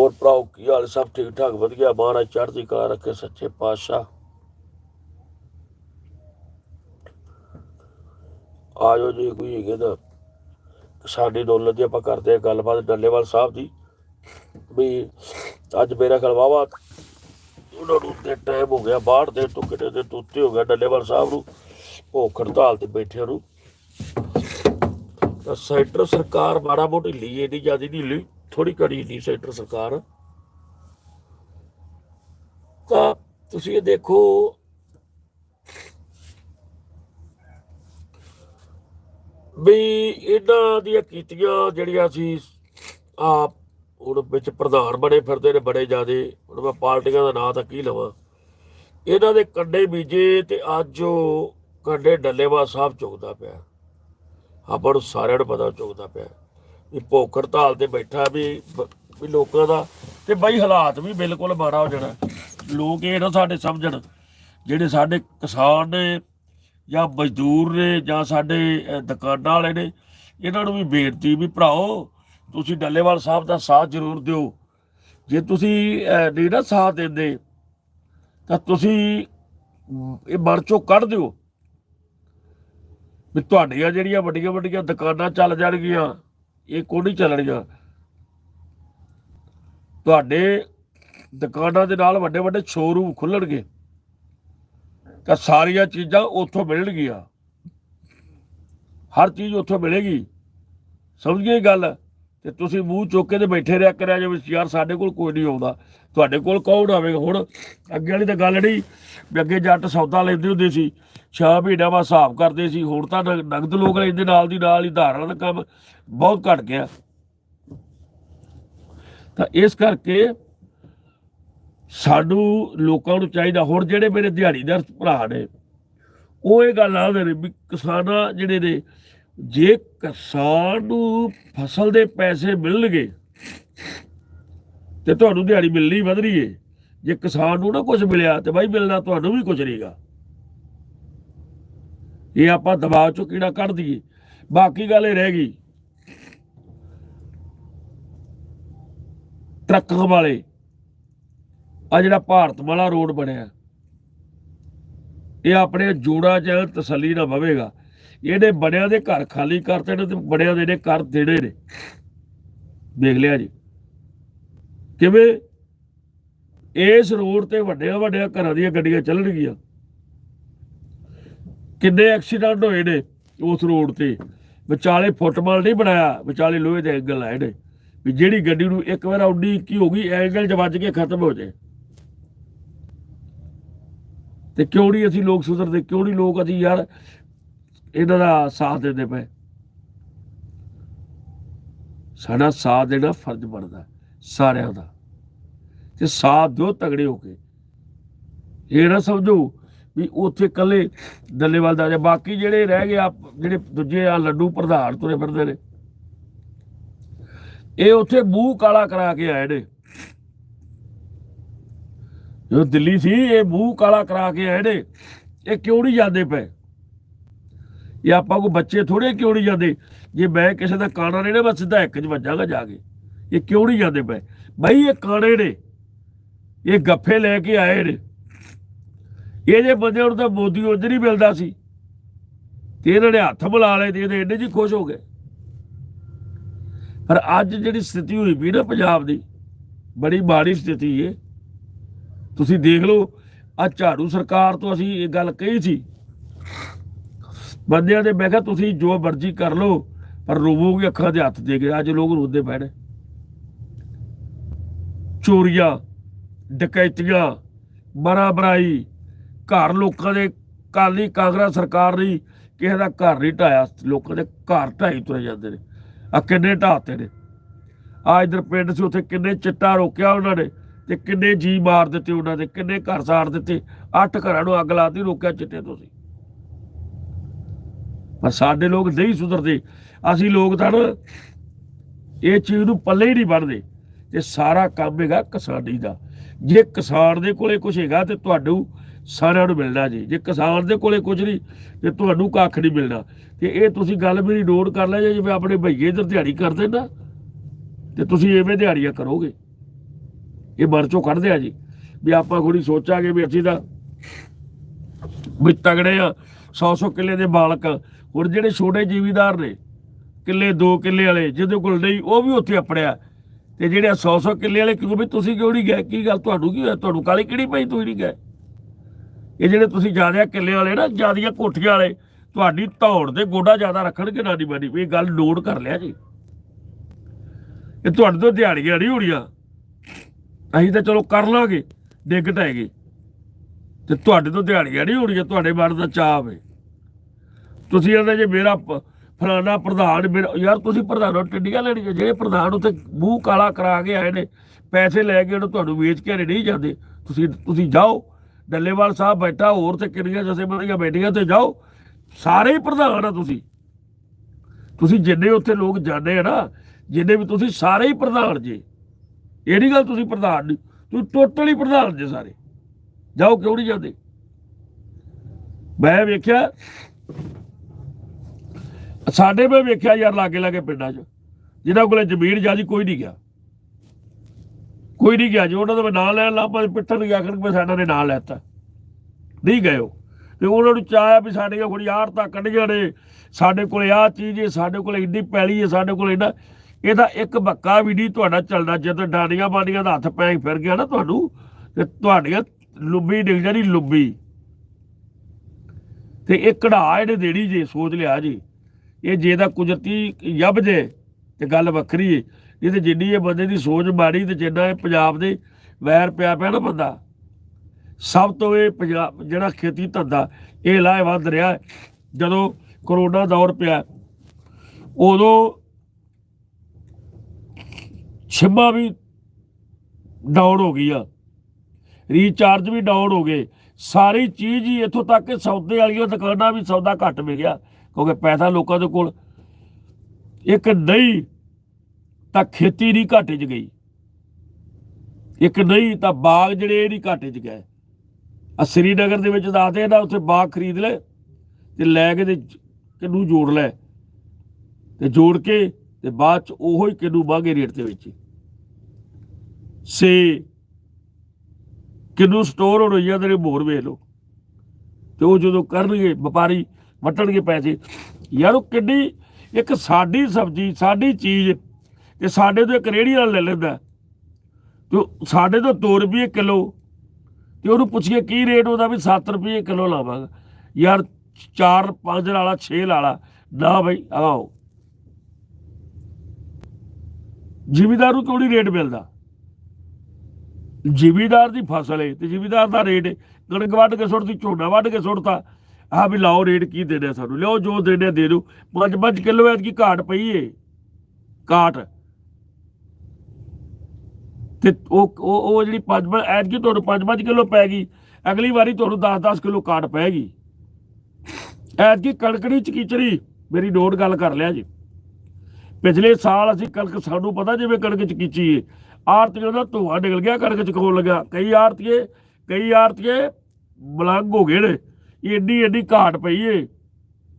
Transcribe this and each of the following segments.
ਹੋਰ ਭਰਾਓ, ਕੀ ਹਾਲ? ਸਭ ਠੀਕ ਠਾਕ? ਵਧੀਆ। ਮਹਾਰਾਜ ਚੜ੍ਹਦੀ ਕਲਾ ਰੱਖੇ ਸੱਚੇ ਪਾਤਸ਼ਾਹ। ਆਜੋ ਜੀ, ਕੋਈ ਹੈਗੇ ਤਾਂ ਸਾਡੀ ਦੌਲਤ ਦੀ ਆਪਾਂ ਕਰਦੇ ਹਾਂ ਗੱਲਬਾਤ ਡੱਲੇਵਾਲ ਸਾਹਿਬ ਦੀ। ਵੀ ਅੱਜ ਮੇਰਾ ਖਿਆਲ ਵਾਹਵਾ ਉਹਨਾਂ ਨੂੰ ਤੇ ਟਾਈਮ ਹੋ ਗਿਆ, ਬਾਹਰ ਦੇ ਤੋਂ ਕਿਤੇ ਦੇ ਤੁੱਤੇ ਹੋ ਗਿਆ ਡੱਲੇਵਾਲ ਸਾਹਿਬ ਨੂੰ। ਭੁੱਖ ਹੜਤਾਲ ਤੇ ਬੈਠਿਆਂ ਨੂੰ। ਸੈਂਟਰ ਸਰਕਾਰ ਮਾੜਾ ਮੋਟੀ ਲਈ ਇਹਦੀ ਜ਼ਿਆਦਾ ਨਹੀਂ ਲਈ। ਥੋੜੀ ਘੜੀ ਨਹੀਂ ਸੈਂਟਰ ਸਰਕਾਰ। ਤਾਂ ਤੁਸੀਂ ਇਹ ਦੇਖੋ, ਵੀ ਇਹਨਾਂ ਦੀਆਂ ਕੀਤੀਆਂ ਜਿਹੜੀਆਂ ਸੀ, ਆਪ ਹੁਣ ਵਿੱਚ ਪ੍ਰਧਾਨ ਬਣੇ ਫਿਰਦੇ ਨੇ, ਬੜੇ ਜਿਆਦੇ। ਹੁਣ ਮੈਂ ਪਾਰਟੀਆਂ ਦਾ ਨਾਂ ਤਾਂ ਕੀ ਲਵਾਂ? ਇਹਨਾਂ ਦੇ ਕੰਡੇ ਬੀਜੇ ਤੇ ਅੱਜ ਉਹ ਕੰਡੇ ਡੱਲੇਵਾ ਸਾਹਿਬ ਚੁਗਦਾ ਪਿਆ। ਆਪਾਂ ਨੂੰ ਸਾਰਿਆਂ ਨੂੰ ਪਤਾ ਚੁਗਦਾ ਪਿਆ। ਵੀ ਭੁੱਖ ਹੜਤਾਲ ਤੇ ਬੈਠਾ ਵੀ ਵੀ ਲੋਕਾਂ ਦਾ। ਤੇ ਬਾਈ ਹਾਲਾਤ ਵੀ ਬਿਲਕੁਲ ਮਾੜਾ ਹੋ ਜਾਣਾ। ਲੋਕ ਇਹ ਨਾ ਸਾਡੇ ਸਮਝਣ, ਜਿਹੜੇ ਸਾਡੇ ਕਿਸਾਨ ਨੇ ਜਾਂ ਮਜ਼ਦੂਰ ਨੇ ਜਾਂ ਸਾਡੇ ਦੁਕਾਨਾਂ ਵਾਲੇ ਨੇ, ਇਹਨਾਂ ਨੂੰ ਵੀ ਬੇਨਤੀ ਵੀ ਭਰਾਓ, ਤੁਸੀਂ ਡੱਲੇਵਾਲ ਸਾਹਿਬ ਦਾ ਸਾਥ ਜ਼ਰੂਰ ਦਿਓ। ਜੇ ਤੁਸੀਂ ਨਹੀਂ ਨਾ ਸਾਥ ਦਿੰਦੇ, ਤਾਂ ਤੁਸੀਂ ਇਹ ਮਨ ਚੋਂ ਕੱਢ ਦਿਓ। ਵੀ ਤੁਹਾਡੀਆਂ ਜਿਹੜੀਆਂ ਵੱਡੀਆਂ ਵੱਡੀਆਂ ਦੁਕਾਨਾਂ ਚੱਲ ਜਾਣਗੀਆਂ ਇਹ ਕੋਈ ਨਹੀਂ ਚੱਲਣਗੀਆਂ ਤੁਹਾਡੇ ਦੁਕਾਨਾਂ ਦੇ ਨਾਲ ਵੱਡੇ ਵੱਡੇ ਸ਼ੋਰੂਮ ਖੁੱਲਣਗੇ। ਤਾਂ ਸਾਰੀਆਂ ਚੀਜ਼ਾਂ ਉੱਥੋਂ ਮਿਲਣਗੀਆਂ। ਹਰ ਚੀਜ਼ ਉੱਥੋਂ ਮਿਲੇਗੀ। ਸਮਝ ਗਏ ਗੱਲ? ਤੇ ਤੁਸੀਂ ਮੂੰਹ ਚੁੱਕ ਕੇ ਤੇ ਬੈਠੇ ਰਿਹਾ ਕਰਿਆ ਜੇ ਯਾਰ ਸਾਡੇ ਕੋਲ ਕੋਈ ਨਹੀਂ ਆਉਂਦਾ। ਤੁਹਾਡੇ ਕੋਲ ਕੌਣ ਆਵੇਗਾ? ਹੁਣ ਅੱਗੇ ਵਾਲੀ ਤਾਂ ਗੱਲ ਨਹੀਂ ਵੀ ਅੱਗੇ ਜੱਟ ਸੌਦਾ ਲੈਂਦੇ ਹੁੰਦੇ ਸੀ। ਛੇ ਮਹੀਨਿਆਂ ਵਾ ਹਿਸਾਬ ਕਰਦੇ ਸੀ, ਹੁਣ ਤਾਂ ਨਗ- ਨਗਦ ਲੋਕ ਇਹਦੇ ਨਾਲ ਦੀ ਨਾਲ ਹੀ ਧਾਰਾਂ ਦਾ ਕੰਮ ਬਹੁਤ ਘਟ ਗਿਆ। ਤਾਂ ਇਸ ਕਰਕੇ ਸਾਨੂੰ ਲੋਕਾਂ ਨੂੰ ਚਾਹੀਦਾ, ਹੁਣ ਜਿਹੜੇ ਮੇਰੇ ਦਿਹਾੜੀਦਾਰ ਭਰਾ ਨੇ, ਉਹ ਇਹ ਗੱਲ ਆਖਦੇ ਨੇ ਵੀ ਕਿਸਾਨਾਂ ਜਿਹੜੇ ਨੇ, ਜੇ ਕਿਸਾਨ ਨੂੰ ਫਸਲ ਦੇ ਪੈਸੇ ਮਿਲਣਗੇ, ਤੇ ਤੁਹਾਨੂੰ ਦਿਹਾੜੀ ਮਿਲਣੀ ਵਧ ਰਹੀ ਏ। ਜੇ ਕਿਸਾਨ ਨੂੰ ਨਾ ਕੁਝ ਮਿਲਿਆ, ਤੇ ਬਾਈ ਮਿਲਣਾ ਤੁਹਾਨੂੰ ਵੀ ਕੁਝ ਨਹੀਂਗਾ ਇਹ ਆਪਾਂ ਦਬਾਅ ਚੋਂ ਕੀੜਾ ਕੱਢ ਦਈਏ। ਬਾਕੀ ਗੱਲ ਇਹ ਰਹਿ ਗਈ। ਟਰੱਕਾਂ ਵਾਲੇ ਆ ਜਿਹੜਾ ਭਾਰਤ ਵਾਲਾ ਰੋਡ ਬਣਿਆ, ਇਹ ਆਪਣੇ ਜੋੜਾਂ 'ਚ ਤਸੱਲੀ ਨਾ ਬਵੇਗਾ ਇਹਦੇ ਬੜਿਆਂ ਦੇ ਘਰ ਖਾਲੀ ਕਰਤੇ ਨੇ ਤੇ ਬੜਿਆਂ ਦੇ ਨੇ ਘਰ ਦੇਣੇ ਨੇ। ਦੇਖ ਲਿਆ ਜੀ। ਕਿਵੇਂ? ਇਸ ਰੋਡ ਤੇ ਵੱਡਿਆਂ ਵੱਡਿਆਂ ਘਰਾਂ ਦੀਆਂ ਗੱਡੀਆਂ ਚੱਲਣਗੀਆਂ। ਕਿੰਨੇ ਐਕਸੀਡੈਂਟ ਹੋਏ ਨੇ ਉਸ ਰੋਡ ਤੇ? ਵਿਚਾਲੇ ਫੁੱਟਬਾਲ ਨਹੀਂ ਬਣਾਇਆ, ਵਿਚਾਲੇ ਲੋਹੇ ਦੇ ਐਂਗਲ ਆਏ ਨੇ। ਵੀ ਜਿਹੜੀ ਗੱਡੀ ਨੂੰ ਇੱਕ ਵਾਰ ਆਉਡੀ ਕੀ ਹੋ ਗਈ ਐਂਗਲ 'ਚ ਵੱਜ ਕੇ ਖਤਮ ਹੋ ਜਾਏ ਤੇ ਕਿਉਂ ਨਹੀਂ ਅਸੀਂ ਲੋਕ ਸੁਧਰਦੇ? ਕਿਉਂ ਨਹੀਂ ਲੋਕ ਅਸੀਂ ਯਾਰ ਇਹਨਾਂ ਦਾ ਸਾਥ ਦਿੰਦੇ ਪਏ? ਸਾਡਾ ਸਾਥ ਦੇਣਾ ਫਰਜ਼ ਬਣਦਾ ਸਾਰਿਆਂ ਦਾ। ਤੇ ਸਾਥ ਦਿਓ ਤਗੜੇ ਹੋ ਕੇ। ਇਹ ਨਾ ਸਮਝੋ ਵੀ ਉੱਥੇ ਕੱਲੇ ਦੱਲੇਵਾਲ ਦਾ ਜਾਂ ਬਾਕੀ ਜਿਹੜੇ ਰਹਿ ਗਏ ਆ ਜਿਹੜੇ ਦੂਜੇ ਆ ਲੱਡੂ ਪ੍ਰਧਾਨ ਤੁਰੇ ਫਿਰਦੇ ਨੇ। ਇਹ ਉੱਥੇ ਮੂੰਹ ਕਾਲਾ ਕਰਾ ਕੇ ਆਏ ਨੇ। ਜੋ ਦਿੱਲੀ ਸੀ, ਇਹ ਮੂੰਹ ਕਾਲਾ ਕਰਾ ਕੇ ਆਏ ਨੇ। ਇਹ ਕਿਉਂ ਨਹੀਂ ਜਾਂਦੇ ਪਏ? ਇਹ ਆਪਾਂ ਕੋ ਬੱਚੇ ਥੋੜੇ ਕਿਉਂ ਨਹੀਂ ਜਾਂਦੇ? ਜੇ ਮੈਂ ਕਿਸੇ ਦਾ ਕਾਣਾ ਨਹੀਂ ਨਾ ਮੈਂ ਸਿੱਧਾ ਇੱਕ ਚ ਵੱਜਾਂਗਾ ਜਾ ਕੇ। ਇਹ ਕਿਉਂ ਨਹੀਂ ਜਾਂਦੇ ਪਏ? ਬਈ ਇਹ ਕਾਣੇ ਨੇ। ਇਹ ਗੱਫੇ ਲੈ ਕੇ ਆਏ ਨੇ। ਇਹ ਜੇ ਬੰਦੇ ਨੂੰ ਤਾਂ ਮੋਦੀ ਉਧਰ ਹੀ ਮਿਲਦਾ ਸੀ ਤੇ ਇਹਨਾਂ ਨੇ ਹੱਥ ਮਿਲਾ ਲਏ ਤੇ ਇਹਦੇ ਐਡੇ ਜੀ ਖੁਸ਼ ਹੋ ਗਏ। ਪਰ ਅੱਜ ਜਿਹੜੀ ਸਥਿਤੀ ਹੋਈ ਵੀ ਨਾ ਪੰਜਾਬ ਦੀ, ਬੜੀ ਮਾੜੀ ਸਥਿਤੀ ਏ। ਤੁਸੀਂ ਦੇਖ ਲਓ ਆ ਝਾੜੂ ਸਰਕਾਰ ਤੋਂ ਅਸੀਂ ਇਹ ਗੱਲ ਕਹੀ ਸੀ। ਬੰਦਿਆਂ ਦੇ ਮੈਂ ਕਿਹਾ ਤੁਸੀਂ ਜੋ ਮਰਜ਼ੀ ਕਰ ਲਓ, ਪਰ ਰੋਵੋਗੇ ਅੱਖਾਂ ਦੇ ਹੱਥ ਦੇ ਕੇ, ਅੱਜ ਲੋਕ ਰੋਦੇ ਪਏ ਚੋਰੀਆਂ, ਡਕੈਤੀਆਂ ਬਰਾਬਰਾਈ ਘਰ ਲੋਕਾਂ ਦੇ ਕਾਲੀ ਕਾਂਗਰਸ ਸਰਕਾਰ ਨਹੀਂ, ਕਿਸੇ ਦਾ ਘਰ ਨਹੀਂ ਢਾਇਆ, ਲੋਕਾਂ ਦੇ ਘਰ ਢਾਈ ਤੁਰੇ ਜਾਂਦੇ ਨੇ। ਆ ਕਿੰਨੇ ਢਾਤੇ ਨੇ। ਆ ਇਧਰ ਪਿੰਡ ਸੀ, ਉੱਥੇ ਕਿੰਨੇ ਚਿੱਟਾ ਰੋਕਿਆ ਉਹਨਾਂ ਨੇ ਤੇ ਕਿੰਨੇ ਜੀ ਮਾਰ ਦਿੱਤੇ ਉਹਨਾਂ ਦੇ, ਕਿੰਨੇ ਘਰ ਸਾੜ ਦਿੱਤੇ। ਅੱਠ ਘਰਾਂ ਨੂੰ ਅੱਗ ਲਾਤੀ ਰੋਕਿਆ ਚਿੱਟੇ ਤੋਂ ਸੀ। ਪਰ ਸਾਡੇ ਲੋਕ ਨਹੀਂ ਸੁਧਰਦੇ। ਅਸੀਂ ਲੋਕ ਤਾਂ ਨਾ, ਇਹ ਚੀਜ਼ ਨੂੰ ਪੱਲੇ ਹੀ ਨਹੀਂ ਵੜਦੇ ਤੇ ਸਾਰਾ ਕੰਮ ਹੈਗਾ ਕਿਸਾਨੀ ਦਾ। ਜੇ ਕਿਸਾਨ ਦੇ ਕੋਲੇ ਕੁਝ ਹੈਗਾ ਤੇ ਤੁਹਾਨੂੰ ਸਾਰਿਆਂ ਨੂੰ ਮਿਲਣਾ ਜੀ। ਜੇ ਕਿਸਾਨ ਦੇ ਕੋਲੇ ਕੁਝ ਨਹੀਂ, ਤੇ ਤੁਹਾਨੂੰ ਕੱਖ ਨਹੀਂ ਮਿਲਣਾ। ਤੇ ਇਹ ਤੁਸੀਂ ਗੱਲ ਮੇਰੀ ਨੋਟ ਕਰ ਲੈ ਜੇ ਜਿਵੇਂ ਆਪਣੇ ਭਈਏ ਇਧਰ ਦਿਹਾੜੀ ਕਰਦੇ ਨਾ ਤੇ ਤੁਸੀਂ ਐਵੇਂ ਦਿਹਾੜੀਆਂ ਕਰੋਗੇ। ਇਹ ਮਨ ਚੋਂ ਕੱਢਦੇ ਆ ਜੀ। ਵੀ ਆਪਾਂ ਥੋੜੀ ਸੋਚਾਂਗੇ ਵੀ ਅਸੀਂ ਤਾਂ ਵੀ ਤਗੜੇ ਆ 100 100 ਕਿੱਲੇ ਦੇ ਮਾਲਕ। ਹੁਣ ਜਿਹੜੇ ਛੋਟੇ ਜ਼ਿਮੀਦਾਰ ਨੇ, ਕਿੱਲੇ 2 ਕਿੱਲੇ ਵਾਲੇ, ਜਿਹਦੇ ਕੋਲ ਨਹੀਂ, ਉਹ ਵੀ ਉੱਥੇ ਆਪੜਿਆ ਤੇ ਜਿਹੜੇ 100 100 ਕਿੱਲੇ ਵਾਲੇ, ਕਿਉਂ ਵੀ ਤੁਸੀਂ ਕਿਉਂ ਨਹੀਂ ਗਏ? ਕੀ ਗੱਲ? ਤੁਹਾਨੂੰ ਕੀ ਹੋਇਆ? ਤੁਹਾਨੂੰ ਕਾਲੀ ਕਿਹੜੀ ਪਈ, ਤੁਸੀਂ ਨਹੀਂ ਗਏ? ਇਹ ਜਿਹੜੇ ਤੁਸੀਂ ਜ਼ਿਆਦਾ ਕਿੱਲੇ ਵਾਲੇ ਨਾ, ਜ਼ਿਆਦੀਆਂ ਕੋਠੀਆਂ ਵਾਲੇ, ਤੁਹਾਡੀ ਧੌਣ ਦੇ ਗੋਡਾ ਜ਼ਿਆਦਾ ਰੱਖਣਗੇ ਨਾਨੀ ਬਾਨੀ। ਵੀ ਇਹ ਗੱਲ ਨੋਟ ਕਰ ਲਿਆ ਜੀ। ਇਹ ਤੁਹਾਡੇ ਤੋਂ ਦਿਹਾੜੀਆਂ ਨਹੀਂ ਹੋਣੀਆਂ। ਅਸੀਂ ਤਾਂ ਚਲੋ ਕਰ ਲਾਂਗੇ, ਡਿੱਗ ਟੈਗੇ ਤੇ ਤੁਹਾਡੇ ਤੋਂ ਦਿਹਾੜੀਆਂ ਨਹੀਂ ਹੋਣੀਆਂ, ਤੁਹਾਡੇ ਮਨ ਦਾ ਚਾਹ ਵੇ। ਤੁਸੀਂ ਕਹਿੰਦੇ ਜੇ ਮੇਰਾ ਪ- ਫਲਾਣਾ ਪ੍ਰਧਾਨ ਮੇਰਾ, ਯਾਰ ਤੁਸੀਂ ਪ੍ਰਧਾਨੋਂ ਟਿੱਡੀਆਂ ਲੈਣੀਆਂ, ਜਿਹੜੇ ਪ੍ਰਧਾਨ ਉੱਥੇ ਮੂੰਹ ਕਾਲਾ ਕਰਾ ਕੇ ਆਏ ਨੇ, ਪੈਸੇ ਲੈ ਕੇ ਉਹਨੂੰ ਤੁਹਾਨੂੰ ਵੇਚ ਕੇ ਨਹੀਂ ਜਾਂਦੇ। ਤੁਸੀਂ ਤੁਸੀਂ ਜਾਓ ਡੱਲੇਵਾਲ ਸਾਹਿਬ ਬੈਠਾ, ਹੋਰ ਤੇ ਕਿੰਨੀਆਂ ਜਥੇਬੰਦੀਆਂ ਬੈਠੀਆਂ ਤੇ ਜਾਓ। ਸਾਰੇ ਹੀ ਪ੍ਰਧਾਨ ਆ ਤੁਸੀਂ। ਤੁਸੀਂ ਜਿੰਨੇ ਉੱਥੇ ਲੋਕ ਜਾਂਦੇ ਆ ਨਾ, ਜਿੰਨੇ ਵੀ ਤੁਸੀਂ ਸਾਰੇ ਹੀ ਪ੍ਰਧਾਨ ਜੇ। ਇਹ ਨਹੀਂ ਗੱਲ ਤੁਸੀਂ ਪ੍ਰਧਾਨ ਨਹੀਂ, ਤੁਸੀਂ ਟੋਟਲੀ ਪ੍ਰਧਾਨ ਜੇ ਸਾਰੇ। ਜਾਓ, ਕਿਉਂ ਨਹੀਂ ਜਾਂਦੇ? ਮੈਂ ਵੇਖਿਆ, ਸਾਡੇ ਮੈਂ ਵੇਖਿਆ ਯਾਰ ਲਾਗੇ ਲਾਗੇ ਪਿੰਡਾਂ 'ਚ। ਜਿਹਨਾਂ ਕੋਲੇ ਜ਼ਮੀਨ ਜਿਆਦੀ ਕੋਈ ਨਹੀਂ ਗਿਆ। ਕੋਈ ਨਹੀਂ ਗਿਆ ਜੀ, ਉਹਨਾਂ ਦਾ ਮੈਂ ਨਾਂ ਲੈਣ ਲੱਪਾ ਪਿੱਟਣ ਗਿਆ ਆਖਣ ਕਿ ਸਾਡਾ ਨੇ ਨਾਂ ਲੈਤਾ। ਨਹੀਂ ਗਏ ਉਹ। ਤੇ ਉਹਨਾਂ ਨੂੰ ਚਾਹਿਆ ਵੀ ਸਾਡੇ ਕੋਲ ਆੜਤਾਂ ਕੱਢੀਆਂ ਨੇ, ਸਾਡੇ ਕੋਲ ਆਹ ਚੀਜ਼ ਹੈ, ਸਾਡੇ ਕੋਲ ਇੰਨੀ ਪੈਲੀ ਹੈ, ਸਾਡੇ ਕੋਲ ਇੰਨਾ ਇਹਦਾ ਇੱਕ ਬੱਕਾ ਵੀ ਨਹੀਂ ਤੁਹਾਡਾ ਚੱਲਦਾ ਜਦੋਂ ਡਾਡੀਆਂ ਬਾਡੀਆਂ ਦਾ ਹੱਥ ਪੈ ਫਿਰ ਗਿਆ ਨਾ ਤੁਹਾਨੂੰ, ਤੇ ਤੁਹਾਡੀਆਂ ਲੁੱਬੀ ਡਿੱਗ ਜਾਣੀ ਲੁੱਬੀ। ਤੇ ਇਹ ਕਢਾ ਇਹਨੇ ਦੇਣੀ ਜੇ, ਸੋਚ ਲਿਆ ਜੀ। ਇਹ ਜੇ ਦਾ ਕੁਦਰਤੀ ਯਬ ਜੇ, ਤੇ ਗੱਲ ਵੱਖਰੀ ਏ। ਇਹ ਤੇ ਜਿੰਨੀ ਇਹ ਬੰਦੇ ਦੀ ਸੋਚ ਮਾੜੀ ਤੇ ਜਿੰਨਾ ਇਹ ਪੰਜਾਬ ਦੇ ਵੈਰ ਪਿਆ ਪਿਆ ਨਾ ਬੰਦਾ। ਸਭ ਤੋਂ ਇਹ ਪੰਜਾਬ ਜਿਹੜਾ ਖੇਤੀ ਧੰਦਾ, ਇਹ ਲਾਹੇਵੰਦ ਰਿਹਾ ਜਦੋਂ ਕਰੋਨਾ ਦੌਰ ਪਿਆ, ਉਦੋਂ ਛਿੰਮਾ ਵੀ ਡਾਊਨ ਹੋ ਗਈ ਆ ਰੀਚਾਰਜ ਵੀ ਡਾਊਨ ਹੋ ਗਏ। ਸਾਰੀ ਚੀਜ਼ ਹੀ ਇੱਥੋਂ ਤੱਕ ਕਿ ਸੌਦੇ ਵਾਲੀਆਂ ਦੁਕਾਨਾਂ ਵੀ ਸੌਦਾ ਘੱਟ ਵਿਕਿਆ, ਕਿਉਂਕਿ ਪੈਸਾ ਲੋਕਾਂ ਦੇ ਕੋਲ ਇੱਕ ਨਹੀਂ ਤਾਂ ਖੇਤੀ ਨਹੀਂ ਘਾਟੇ 'ਚ ਗਈ। ਇੱਕ ਨਹੀਂ ਤਾਂ ਬਾਗ ਜਿਹੜੇ ਇਹ ਨਹੀਂ ਘਾਟੇ 'ਚ ਗਏ। ਆ ਸ੍ਰੀਨਗਰ ਦੇ ਵਿੱਚ ਦੱਸਦੇ ਆ ਨਾ ਉੱਥੇ ਬਾਗ ਖਰੀਦ ਲੈ ਤੇ ਲੈ ਕੇ ਤੇ ਕਿੰਨੂ ਜੋੜ ਲੈ। ਤੇ ਜੋੜ ਕੇ ਤੇ ਬਾਅਦ ਚ ਉਹੋ ਹੀ ਕਿੰਨੂ ਬਾਗੇ ਰੇਟ ਤੇ ਵੇਚੀ। ਸੇ ਕਿੰਨੂ ਸਟੋਰ ਹੋ ਰਹੀ ਆ ਤੇਰੇ ਮੋਰ ਵੇਖ ਲਓ। ਤੇ ਉਹ ਜਦੋਂ ਕਰਨਗੇ, ਵਪਾਰੀ ਵਟਣਗੇ ਪੈਸੇ। ਯਾਰ ਉਹ ਕਿੰਨੀ, ਇੱਕ ਸਾਡੀ ਸਬਜ਼ੀ, ਸਾਡੀ ਚੀਜ਼ ਤੇ ਸਾਡੇ ਤੋਂ ਇੱਕ ਰੇਹੜੀ ਵਾਲਾ ਲੈ ਲੈਂਦਾ, ਤੇ ਉਹ ਸਾਡੇ ਤੋਂ 2 ਰੁਪਏ ਕਿਲੋ, ਤੇ ਉਹਨੂੰ ਪੁੱਛੀਏ ਕੀ ਰੇਟ ਉਹਦਾ ਵੀ 7 ਰੁਪਏ ਕਿਲੋ ਲਾਵਾਂਗਾ। ਯਾਰ 4 5 ਵਾਲਾ 6 ਵਾਲਾ ਨਾ ਬਈ, ਆਓ। ਜ਼ਿਮੀਦਾਰ ਨੂੰ ਕਿਉਂ ਨਹੀਂ ਰੇਟ ਮਿਲਦਾ? ਜ਼ਿਮੀਦਾਰ ਦੀ ਫਸਲ ਹੈ ਤੇ ਜ਼ਿਮੀਦਾਰ ਦਾ ਰੇਟ ਕਣਕ ਵੱਢ ਕੇ ਸੁੱਟਦੀ ਝੋਨਾ ਵੱਢ ਕੇ ਸੁੱਟਤਾ। ਆ ਵੀ ਲਾਓ ਰੇਟ ਕੀ ਦੇਣਾ ਸਾਨੂੰ। ਲਿਓ ਜੋ ਦੇਣਾ ਦੇ ਦਿਓ। 5-5 ਕਿਲੋ ਐਤਕੀ ਘਾਟ ਪਈ ਏ। ਘਾਟ। ਤੇ ਉਹ ਉਹ ਉਹ ਜਿਹੜੀ 5 ਐਤਕੀ ਤੁਹਾਨੂੰ 5-5 ਕਿਲੋ ਪੈ ਗਈ। ਅਗਲੀ ਵਾਰੀ ਤੁਹਾਨੂੰ 10-10 ਕਿਲੋ ਘਾਟ ਪੈਗੀ ਐਤਕੀ ਕਣਕੜੀ ਚ ਕੀਚਰੀ ਮੇਰੀ ਨੋਟ ਗੱਲ ਕਰ ਲਿਆ ਜੀ। ਪਿਛਲੇ ਸਾਲ ਅਸੀਂ ਕਣਕ, ਸਾਨੂੰ ਪਤਾ ਜਿਵੇਂ ਕਣਕ ਚ ਏ। ਆਰਤੀਆਂ ਦਾ ਧੂਆ ਨਿਕਲ ਗਿਆ, ਕਣਕ ਚ ਲੱਗਾ। ਕਈ ਆਰਤੀਏ ਕਈ ਆਰਤੀਏ ਬਲੰਗ ਹੋ ਗਏ ਨੇ। ਏਡੀ ਏਡੀ ਘਾਟ ਪਈ ਏ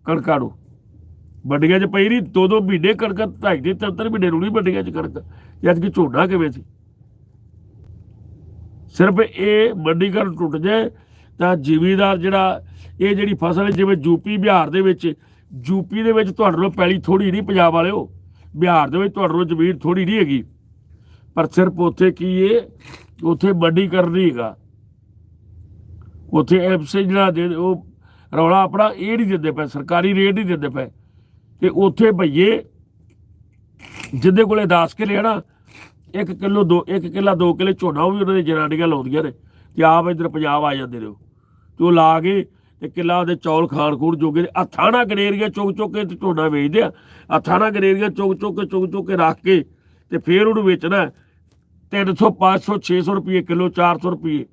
ਕਣਕਾਂ ਨੂੰ। ਵੱਡੀਆਂ ਚ ਪਈ ਨਹੀਂ ਦੋ ਦੋ ਮਹੀਨੇ ਕਣਕ ਢਾਈ ਦੇ ਤਿੰਨ ਤਿੰਨ ਮਹੀਨੇ ਨਹੀਂ ਵੱਡੀਆਂ ਚ ਕਣਕ। ਜਦ ਕਿ ਝੋਨਾ ਕਿਵੇਂ ਸੀ? ਸਿਰਫ ਇਹ ਮੰਡੀਕਰਨ ਟੁੱਟ ਜਾਏ, ਤਾਂ ਜ਼ਿਮੀਦਾਰ ਜਿਹੜਾ ਇਹ ਜਿਹੜੀ ਫਸਲ ਹੈ, ਜਿਵੇਂ ਯੂਪੀ ਬਿਹਾਰ ਦੇ ਵਿੱਚ ਯੂਪੀ ਦੇ ਵਿੱਚ ਤੁਹਾਡੇ ਕੋਲ ਪੈਲੀ ਥੋੜੀ ਨਹੀਂ ਪੰਜਾਬ ਵਾਲਿਓ, ਬਿਹਾਰ ਦੇ ਵਿੱਚ ਤੁਹਾਡੇ ਕੋਲ ਜ਼ਮੀਨ ਥੋੜੀ ਨਹੀਂ ਹੈਗੀ। ਪਰ ਸਿਰਫ ਉੱਥੇ ਕੀ ਏ ਉੱਥੇ ਮੰਡੀਕਰਨ ਨਹੀਂ ਹੈਗਾ। ਉੱਥੇ ਐਫਸੀ ਜਿਹੜਾ ਦੇ, ਉਹ ਰੌਲਾ ਆਪਣਾ ਇਹ ਨਹੀਂ ਦਿੰਦੇ ਪਏ, ਸਰਕਾਰੀ ਰੇਟ ਨਹੀਂ ਦਿੰਦੇ ਪਏ। ਤੇ ਉੱਥੇ ਭਈਏ ਜਿੱਦੇ ਕੋਲੇ 10 ਕਿੱਲੇ ਆ ਨਾ 1 ਕਿਲੋ 2 1 ਕਿੱਲਾ 2 ਕਿੱਲੇ ਝੋਨਾ ਵੀ ਉਹਨਾਂ ਦੇ ਜਨਾਨੀਆਂ ਲਾਉਂਦੀਆਂ ਨੇ ਤੇ ਆਪ ਇੱਧਰ ਪੰਜਾਬ ਆ ਜਾਂਦੇ ਨੇ ਉਹ। ਤੇ ਉਹ ਲਾ ਕੇ ਤੇ ਕਿੱਲਾ ਉਹਦੇ ਚੌਲ ਖਾਣ ਖੂੜ ਜੋਗੇ ਹੱਥਾਂ ਨਾਲ ਗਨੇਰੀਆਂ ਚੁੱਕ ਚੁੱਕ ਕੇ ਤੇ ਝੋਨਾ ਵੇਚਦੇ ਆ। ਹੱਥਾਂ ਨਾਲ ਗਨੇਰੀਆਂ ਚੁੱਕ ਚੁੱਕ ਕੇ, ਚੁੱਕ ਚੁੱਕ ਕੇ ਰੱਖ ਕੇ ਤੇ ਫੇਰ ਉਹਨੂੰ ਵੇਚਣਾ 300 500 600 ਰੁਪਏ ਕਿਲੋ 400 ਰੁਪਏ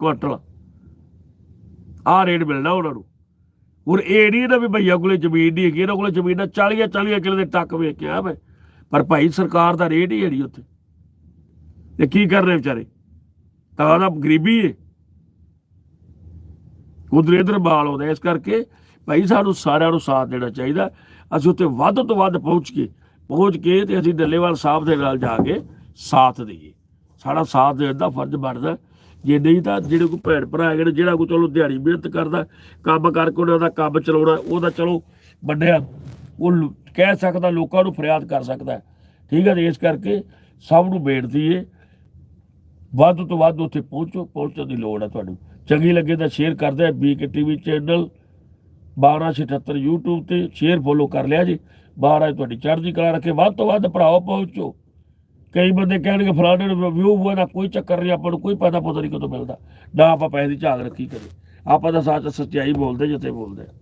ਕੁਆਂਟਲ। ਆਹ ਰੇਟ ਮਿਲਣਾ ਉਹਨਾਂ ਨੂੰ। ਹੁਣ ਇਹ ਨਹੀਂ ਨਾ ਵੀ ਭਈਆ ਕੋਲੇ ਜ਼ਮੀਨ ਨਹੀਂ ਹੈਗੀ, ਇਹਨਾਂ ਕੋਲੇ ਜ਼ਮੀਨ ਆ 40 40 ਕਿੱਲੇ ਦੇ ਟੱਕ ਵੇਚ ਮੈਂ। ਪਰ ਭਾਈ ਸਰਕਾਰ ਦਾ ਰੇਟ ਹੀ ਹੈ ਨਹੀਂ ਉੱਥੇ। ਤੇ ਕੀ ਕਰ ਰਹੇ ਵਿਚਾਰੇ? ਤਾਂ ਦਾ ਗਰੀਬੀ ਹੈ ਉਧਰ ਇਧਰ ਬਾਲ ਆਉਂਦਾ ਇਸ ਕਰਕੇ ਭਾਈ ਸਾਨੂੰ ਸਾਰਿਆਂ ਨੂੰ ਸਾਥ ਦੇਣਾ ਚਾਹੀਦਾ। ਅਸੀਂ ਉੱਤੇ ਵੱਧ ਤੋਂ ਵੱਧ ਪਹੁੰਚ ਕੇ ਪਹੁੰਚ ਕੇ ਤੇ ਅਸੀਂ ਡੱਲੇਵਾਲ ਸਾਹਿਬ ਦੇ ਨਾਲ ਜਾ ਕੇ ਸਾਥ ਦਈਏ। ਸਾਡਾ ਸਾਥ ਦੇਣ ਦਾ ਫਰਜ਼ ਬਣਦਾ। ਜੇ ਨਹੀਂ ਤਾਂ ਜਿਹੜੇ ਕੋਈ ਭੈਣ ਭਰਾ ਹੈਗੇ ਨੇ, ਜਿਹੜਾ ਕੋਈ ਚਲੋ ਦਿਹਾੜੀ ਮਿਹਨਤ ਕਰਦਾ, ਕੰਮ ਕਰਕੇ ਉਹਨਾਂ ਦਾ ਕੰਮ ਚਲਾਉਣਾ, ਉਹਦਾ ਚਲੋ ਵੱਡਿਆ, ਉਹ ਕਹਿ ਸਕਦਾ, ਲੋਕਾਂ ਨੂੰ ਫਰਿਆਦ ਕਰ ਸਕਦਾ। ਠੀਕ ਹੈ ਇਸ ਕਰਕੇ ਸਭ ਨੂੰ ਬੇਨਤੀ ਹੈ ਵੱਧ ਤੋਂ ਵੱਧ ਉੱਥੇ ਪਹੁੰਚੋ, ਪਹੁੰਚਣ ਦੀ ਲੋੜ ਹੈ ਤੁਹਾਨੂੰ। ਚੰਗੀ ਲੱਗੇ ਤਾਂ ਸ਼ੇਅਰ ਕਰਦੇ ਆ B K TV channel 1278 YouTube ਤੇ ਸ਼ੇਅਰ ਫੋਲੋ ਕਰ ਲਿਆ ਜੀ। ਮਹਾਰਾਜ ਤੁਹਾਡੀ ਚੜ੍ਹਦੀ ਕਲਾ ਰੱਖੇ, ਵੱਧ ਤੋਂ ਵੱਧ ਭਰਾਓ ਪਹੁੰਚੋ। ਕਈ ਬੰਦੇ ਕਹਿਣਗੇ, ਫਲਾਣੇ ਨੂੰ ਵਿਊ ਹੋਇਆ ਨਾ, ਕੋਈ ਚੱਕਰ ਨਹੀਂ, ਆਪਾਂ ਨੂੰ ਕੋਈ ਪਤਾ ਪਤਾ ਨਹੀਂ ਕਦੋਂ ਮਿਲਦਾ। ਨਾ ਆਪਾਂ ਪੈਸੇ ਦੀ ਝਾਕ ਰੱਖੀ ਕਦੇ ਆਪਾਂ ਤਾਂ ਸੱਚ ਸੱਚਾਈ ਬੋਲਦੇ, ਜਿੱਥੇ ਬੋਲਦੇ ਆ।